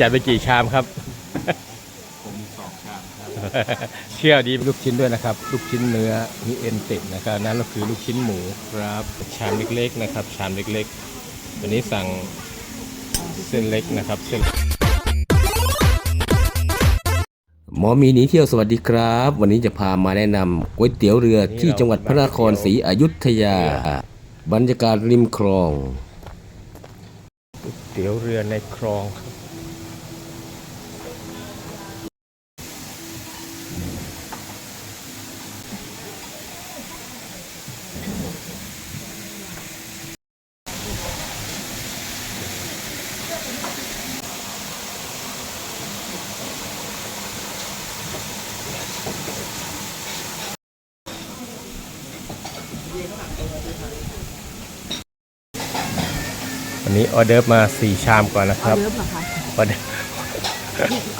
จัดไปกี่ชามครับ ผมสองชามครับเชี่ยวดีลูกชิ้นด้วยนะครับ ลูกชิ้นเนื้อมีเอ็นติดนะครับนั้นก็คือลูกชิ้นหมูครับชามเล็กๆนะครับ ชามเล็กๆ วันนี้สั่งเส้นเล็กนะครับเส้นหมอมีหนีเที่ยวสวัสดีครับ วันนี้จะพามาแนะนำก๋วยเตี๋ยวเรือที่จังหวัดพระนครศรีอยุธยา บรรยากาศริมคลองเตี๋ยวเรือในคลองครับ วันนี้ออเดิร์ฟมา 4 ชามก่อนนะคออรับเดิร์ฟเหรอคะออเดิร์ฟ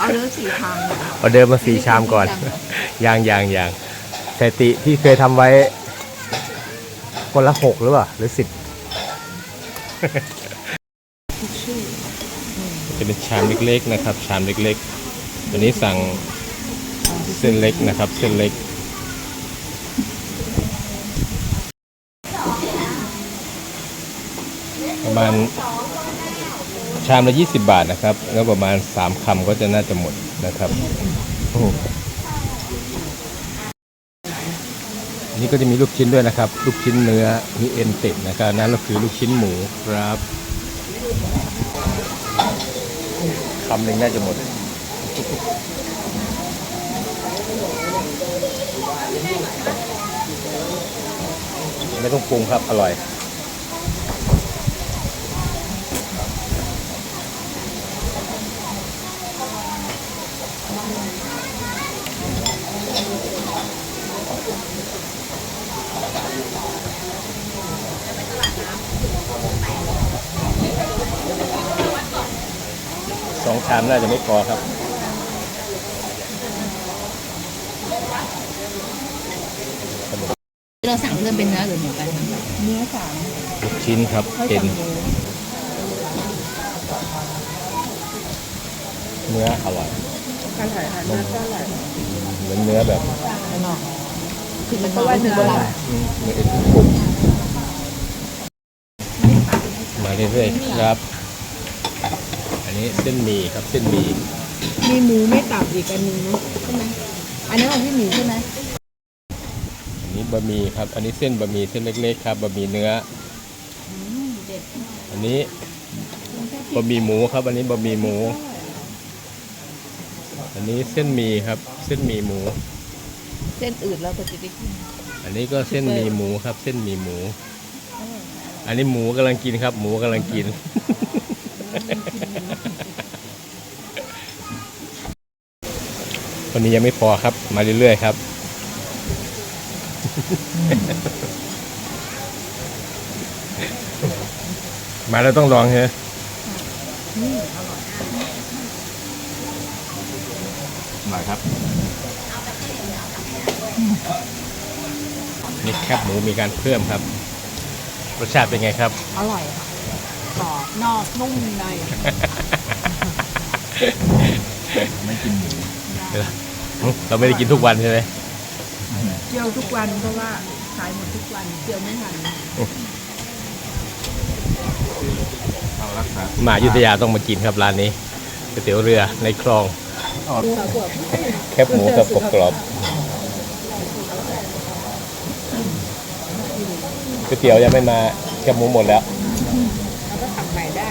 ออเดิร์ฟสี่ชามเหรอออเดิร์ฟมา 4 ชามก่อน อย่างอย่างอย่างสถิติที่เคยทำไว้ คนละ 6 หรือเปล่า หรือ10จะเป็นชามเล็กๆนะครับ ชามเล็กๆ วันนี้สั่งเส้นเล็กนะครับ เส้นเล็ก ประมาณชามละ 20 บาทนะครับ แล้วประมาณ 3คำก็จะน่าจะหมดนะครับนี่ก็จะมีลูกชิ้นด้วยนะครับ ลูกชิ้นเนื้อมีเอ็นติดนะครับอันนั้นก็คือลูกชิ้นหมูครับคำหนึ่งน่าจะหมดไม่ต้องปรุงครับ อร่อย องชามน่าจะไม่พอครับ เราสั่งเพิ่มเป็นเนื้อหรือหมูกันเนื้อสามลูกชิ้นครับเอ็นเนื้ออร่อยอร่อยค่ะเนื้อก็อร่อยเหมือนเนื้อแบบคือมันก็ว่าเนื้ออร่อยอืมเนื้อเอ็นกรุบมาเรื่อยๆครับ อันนี้เส้นหมี่ครับเส้นหมี่มีหมูไม่ตับอีกอันนึงเนะใช่ไหมอันนี้ของพี่หมีใช่ไหมอันนี้บะหมี่ครับ อันนี้เส้นบะหมี่เส้นเล็กๆครับบะหมี่เนื้อเด็ดอันนี้บะหมี่หมูครับ อันนี้บะหมี่หมู อันนี้เส้นหมี่ครับ เส้นหมี่หมู เส้นอืดแล้วก็จะได้กินอันนี้ก็เส้นหมี่หมูครับ เส้นหมี่หมู อันนี้หมูกำลังกินครับ หมูกำลังกิน วันนี้ยังไม่พอครับ มาเรื่อยๆครับ มาแล้วต้องลองใช่ไหมมาครับ นี่แคบหมูมีการเพิ่มครับ รสชาติเป็นไงครับ อร่อยค่ะกรอบนอกนุ่มใน ไม่กินหมู เราไม่ได้กินทุกวันใช่ไหมเจียวทุกวันเพราะว่าขายหมดทุกวันเจียวไม่ทันเอารักษามาอยุธยาต้องมากินครับร้านนี้ก๋วยเตี๋ยวเรือในคลองแคบหมูกับกรอบๆก๋วยเตี๋ยวยังไม่มาแคบหมูหมดแล้วทำใหม่ได้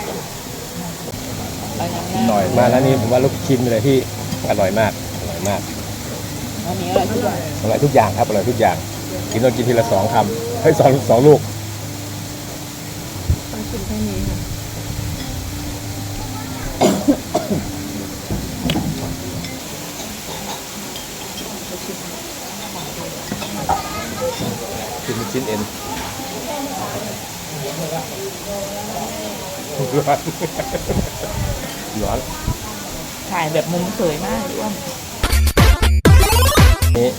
หน่อยมาแล้วนี่ผมว่าลูกชิ้นเลยที่อร่อยมากอร่อยมาก อันนี้อร่อยทุกอร่อยทุกอย่างครับอร่อยทุกอย่าง กินต้องกินทีละสองคำให้สองสองลูกต้องกินแค่นี้ค่ะกินเป็นชิ้นเอ็นร้อนถ่ายแบบมุมสวยมากอ้วน นี่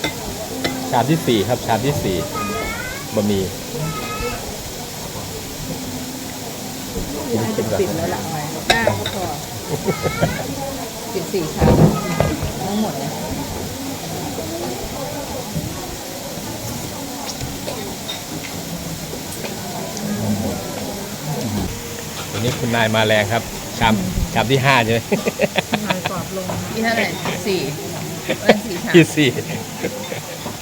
ชามที่สี่ครับ ชามที่สี่บะหมี่กินกินก่อนติดแล้วหลังไหมได้ก็พอสิบสี่ชามทั้งหมดเนี่ยวันนี้คุณนายมาแรงครับ ชามชามที่ห้าใช่ไหมนายกรอบลงที่เท่าไหร่สี่เป็นสี่ชามที่สี่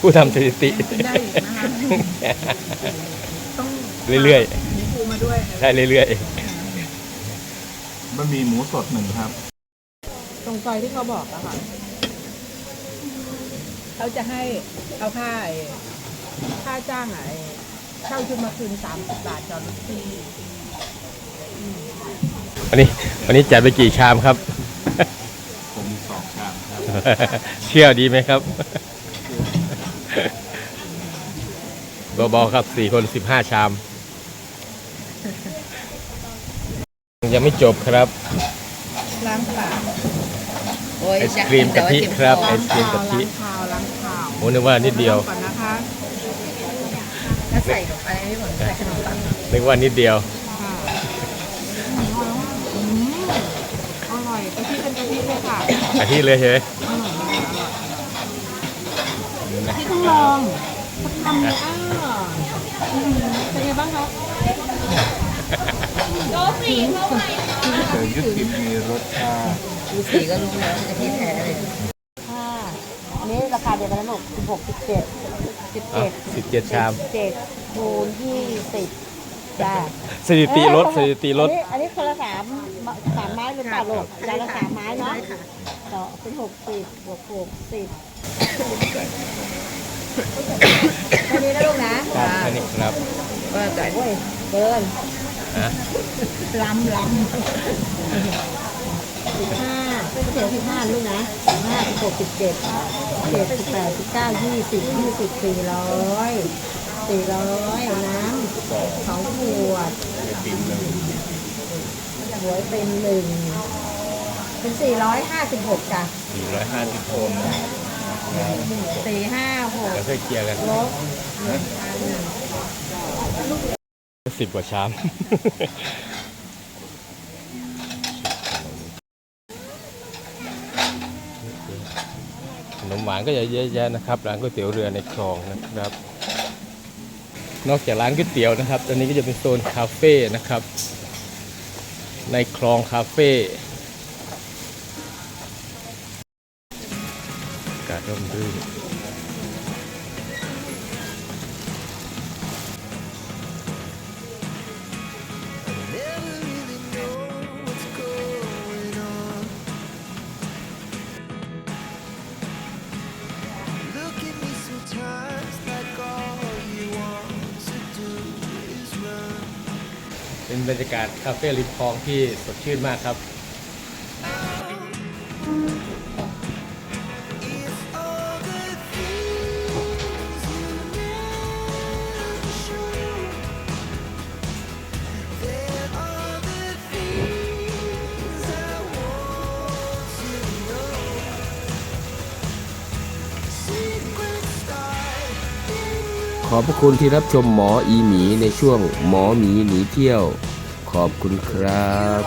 ผู้ทำสถิติ ได้อีกนะคะต้องเรื่อยๆ มีปูมาด้วยได้เรื่อยบะหมี่หมูสดหนึ่งครับตรงซอยที่เขาบอกอะค่ะเขาจะให้เอาค่าไอ้ค่าจ้างอะไอ้เช่าชุดมาคืนสามสิบบาทจอดรถฟรีๆ วันนี้วันนี้จัดไปกี่ชามครับ ผมสองชามครับ เชื่อดีไหมครับ เบาๆครับสี่คนสิบห้าชาม ยังไม่จบครับ ล้างปากไอศครีมกะทิครับ ไอศครีมกะทิ ล้างคาวล้างคาวโอ้นึกว่านิดเดียว ก่อนนะคะแล้วใส่ลงไปให้หมดใส่ขนมปังนึกว่านิดเดียว ค่ะอืมอร่อยกะทิเป็นกะทิเลยค่ะ อาทิเลยใช่ไหม อร่อยอร่อย ที่ต้องลองสักคำเลยอะอืมเป็นไงบ้างคะเจอยุติมีรสชาติดูสีก็รู้แล้วกะทิแท้เลยค่ะอันนี้ราคาเดียวกันนะลูกสิบหกสิบเจ็ดสิบเจ็ดสิบเจ็ดชาม เจ็ดคูณยี่สิบจ้าสถิติลดสถิติลด อันนี้อันนี้คนละสามสามไม้หรือเปล่าลูกจานละสามไม้เนาะ ต่อเป็นหกสิบบวกหกสิบแค่นี้นะลูกนะครับอันนี้ครับว่าแต่โอ้ยเกินฮะล้ำล้ำสิบห้าไม่เสียสิบห้าลูกนะสิบห้าสิบหกสิบเจ็ดเจ็ดสิบแปดสิบเก้ายี่สิบยี่สิบสี่ร้อยสี่ร้อยน้ำสองขวดหวยเป็นหนึ่ง เป็นสี่ร้อยห้าสิบหกจ้ะสี่ร้อยห้าสิบคนสี่ห้าหกแล้วค่อยเคลียร์กันลบหนึ่งพันสิบกว่าชาม ขนมหวานก็จะเยอะแยะนะครับ ร้านก๋วยเตี๋ยวเรือในคลองนะครับ นอกจากร้านก๋วยเตี๋ยวนะครับ ตอนนี้ก็จะเป็นโซนคาเฟ่นะครับ ในคลองคาเฟ่ากาศร่มรื่น Look at me sometimes like all you want to do is run. เป็นบรรยากาศคาเฟ่ริมคลองที่สดชื่นมากครับ ขอบพระคุณที่รับชมหมออีหมีในช่วงหมอหมีหนีเที่ยว ขอบคุณครับ